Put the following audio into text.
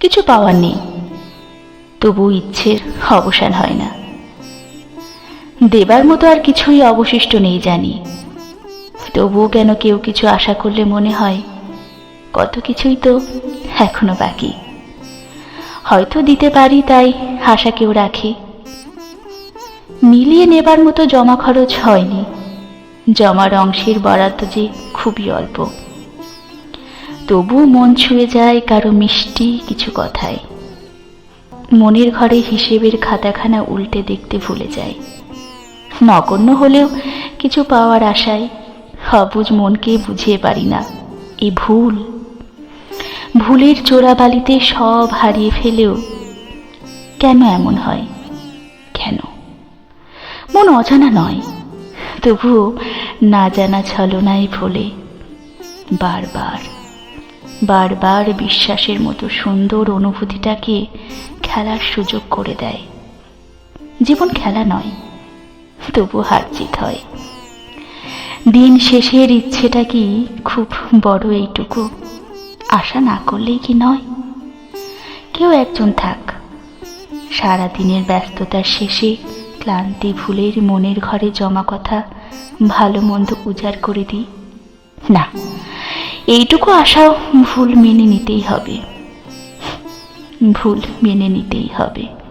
কিছু পাওয়ার নেই। তবু ইচ্ছের অবসান হয় না। দেবার মতো আর কিছুই অবশিষ্ট নেই জানি। তবুও কেন কেউ কিছু আশা করলে মনে হয়, কত কিছুই তো এখনও বাকি। হয়তো দিতে পারি তাই আশা কেউ রাখে। মিলিয়ে নেবার মতো জমা খরচ হয়নি। জমার অংশের বরাদ্দ যে খুবই অল্প। তবু মন ছুঁয়ে যায় কারও মিষ্টি কিছু কথায়। মনের ঘরে হিসেবের খাতাখানা উল্টে দেখতে ভুলে যায়। নগণ্য হলেও কিছু পাওয়ার আশায় সবুজ মনকে বুঝিয়ে পারি না, এ ভুল। ভুলের চোরাবালিতে সব হারিয়ে ফেলেও কেন এমন হয়? কেন? মন অজানা নয়, তবুও না জানা ছলনায় ভোলে বারবার। বারবার বিশ্বাসের মতো সুন্দর অনুভূতিটাকে খেলার সুযোগ করে দেয়। জীবন খেলা নয় তবু হার জিত হয়। দিন শেষের ইচ্ছেটা কি খুব বড় এইটুকু? আশা না করলেই কি নয়? কেউ একজন থাক সারা দিনের ব্যস্ততার শেষে ক্লান্তি ভুলের মনের ঘরে জমা কথা ভালো মন্দ উজাড় করে দিই। না এইটুকু আশা ভুল মেনে নিতেই হবে। ভুল মেনে নিতেই হবে।